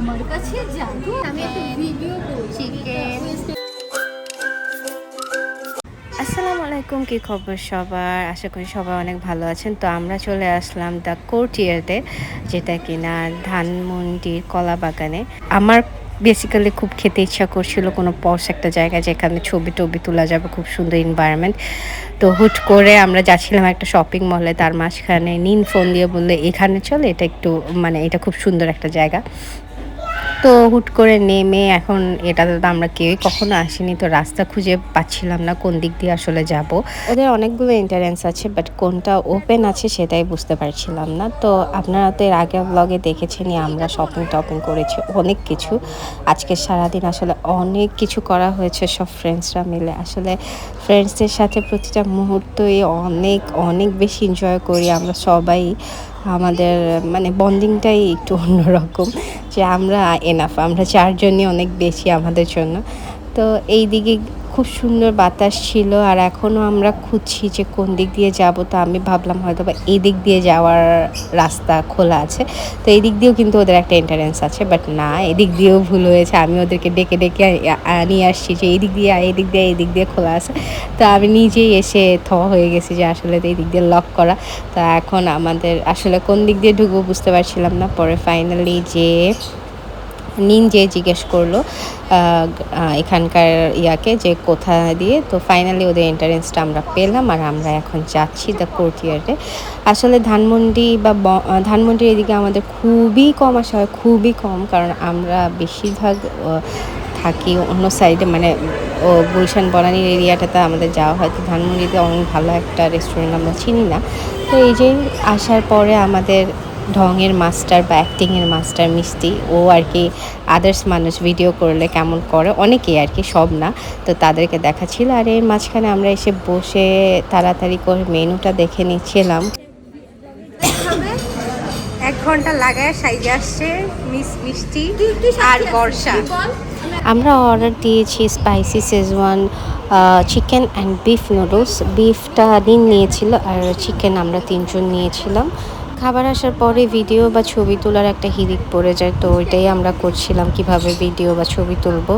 আমার কাছে জাদু। আমি একটা ভিডিও করছি। আসসালামু আলাইকুম কি খবর সবার? আশা করি সবাই অনেক ভালো আছেন। তো আমরা চলে আসলাম দ্য কোর্টিয়ারতে যেটা কিনা ধানমন্ডির কলা বাগানে আমার বেসিক্যালি খুব খেতে ইচ্ছা করছিল কোনো পশ একটা জায়গা যেখানে ছবি টবি তোলা যাবে খুব সুন্দর এনভায়রনমেন্ট তো হুট করে আমরা যাচ্ছিলাম একটা শপিং মলে তার মাঝখানে নিন ফোন দিয়ে বললে এখানে চলে এটা একটু মানে এটা খুব সুন্দর একটা জায়গা। তো হুট করে নেমে এখন এটাতে তো আমরা কেউই কখনো আসিনি, তো রাস্তা খুঁজে পাচ্ছিলাম না কোন দিক দিয়ে আসলে যাব। ওদের অনেকগুলো এন্টারেন্স আছে বাট কোনটা ওপেন আছে সেটাই বুঝতে পারছিলাম না। তো আপনারা তো এর আগের ব্লগে দেখেছেনই, আমরা শপিং টপিং করেছি অনেক কিছু। আজকে সারাদিন আসলে অনেক কিছু করা হয়েছে, সব ফ্রেন্ডসরা মিলে। আসলে ফ্রেন্ডসদের সাথে প্রতিটা মুহূর্তই অনেক অনেক বেশি এনজয় করি আমরা সবাই। আমাদের মানে বন্ডিংটাই একটু অন্যরকম যে আমরা এনাফ আমরা চারজনই অনেক বেশি আমাদের জন্য। তো এই দিকে খুব সুন্দর বাতাস ছিল আর এখনও আমরা খুঁজছি যে কোন দিক দিয়ে যাব, তো আমি ভাবলাম হয়তো বা এই দিক দিয়ে যাওয়ার রাস্তা খোলা আছে। তো এই দিক দিয়েও কিন্তু ওদের একটা এন্টারেন্স আছে বাট না এদিক দিয়েও ভুল হয়েছে। আমি ওদেরকে ডেকে ডেকে নিয়ে আসছি যে এই দিক দিয়ে এই দিক দিয়ে এই দিক দিয়ে খোলা আছে। তো আমি নিজেই এসে থ হয়ে গেছি যে আসলে তো এই দিক দিয়ে লক করা। তো এখন আমাদের আসলে কোন দিক দিয়ে ঢুকবো বুঝতে পারছিলাম না। পরে ফাইনালি যে নিন যে জিজ্ঞেস করল এখানকার ইয়াকে যে কোথা দিয়ে, তো ফাইনালি ওদের এন্টারেন্সটা আমরা পেলাম আর আমরা এখন যাচ্ছি দ্য কোর্টিয়ারে আসলে ধানমন্ডি বা ধানমন্ডির এদিকে আমাদের খুবই কম আসা হয়, খুবই কম, কারণ আমরা বেশিরভাগ থাকি অন্য সাইডে মানে ও গুলশান বনানীর এরিয়াটাতে আমাদের যাওয়া হয়। তো ধানমন্ডিতে অনেক ভালো একটা রেস্টুরেন্ট আমরা চিনি না। তো এই যে আসার পরে আমাদের ঢংয়ের মাস্টার বা অ্যাক্টিংয়ের মাস্টার মিষ্টি ও আর কি আদার্স মানুষ ভিডিও করলে কেমন করে অনেকেই আর কি সব না। তো তাদেরকে দেখাচ্ছিল আর এর মাঝখানে আমরা এসে বসে তাড়াতাড়ি করে মেনুটা দেখে নিচ্ছিলাম। এক ঘণ্টা লাগায় সাইজে আসছে মিস মিষ্টি আর বর্ষা। আমরা অর্ডার দিয়েছি spicy schezwan chicken and beef noodles বিফটা দিন নিয়েছিল আর চিকেন আমরা তিনজন নিয়েছিলাম। খাবার আসার পরে ভিডিও বা ছবি তোলার একটা হিরিক পড়ে যায়, তো ওইটাই আমরা করছিলাম কীভাবে ভিডিও বা ছবি তুলবো।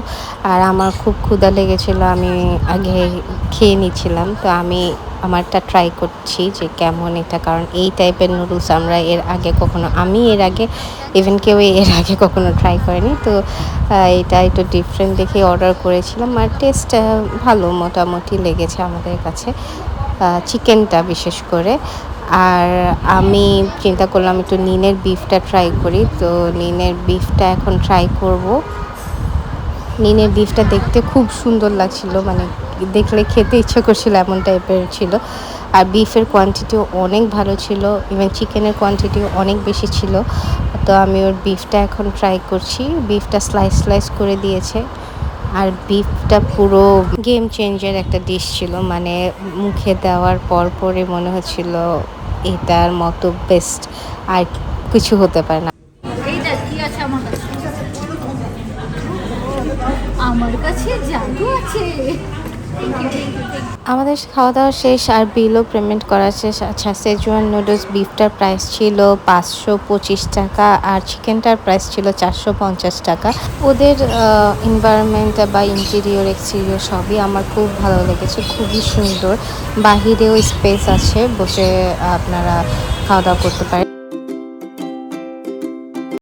আর আমার খুব ক্ষুধা লেগেছিল, আমি আগে খেয়ে নিচ্ছিলাম, তো আমি আমারটা ট্রাই করছি যে কেমন এটা, কারণ এই টাইপের নুডলস আমরা এর আগে কখনো, আমি এর আগে ইভেন কেউ এর আগে কখনো ট্রাই করেনি, তো এটা একটু ডিফারেন্ট দেখে অর্ডার করেছিলাম, আর টেস্ট ভালো মোটামুটি লেগেছে আমাদের কাছে চিকেনটা বিশেষ করে। আর আমি চিন্তা করলাম একটু নিনের বিফটা ট্রাই করি। তো নিনের বিফটা এখন ট্রাই করব। নিনের বিফটা দেখতে খুব সুন্দর লাগছিল মানে দেখলে খেতে ইচ্ছে করছিল এমন টাইপের ছিল। আর বিফের কোয়ান্টিটিও অনেক ভালো ছিল ইভেন চিকেনের কোয়ান্টিটিও অনেক বেশি ছিল। তো আমি ওর বিফটা এখন ট্রাই করছি। বিফটা স্লাইস স্লাইস করে দিয়েছে। আর বিফটা পুরো গেম চেঞ্জের একটা ডিশ ছিল। মানে মুখে দেওয়ার পর পরে মনে হচ্ছিল এটার মতো বেস্ট আর কিছু হতে পারে না। আমার কাছে জাদু আছে। আমাদের খাওয়া দাওয়া শেষ আর বিলও পেমেন্ট করা শেষ। আচ্ছা সেজুয়ান নুডলস বিফটার প্রাইস ছিল পাঁচশো পঁচিশ টাকা আর চিকেনটার প্রাইস ছিল চারশো পঞ্চাশ টাকা। ওদের এনভায়রনমেন্ট বা ইন্টেরিয়র এক্সটেরিয়র সবই আমার খুব ভালো লেগেছে, খুবই সুন্দর। বাহিরেও স্পেস আছে, বসে আপনারা খাওয়া দাওয়া করতে পারেন।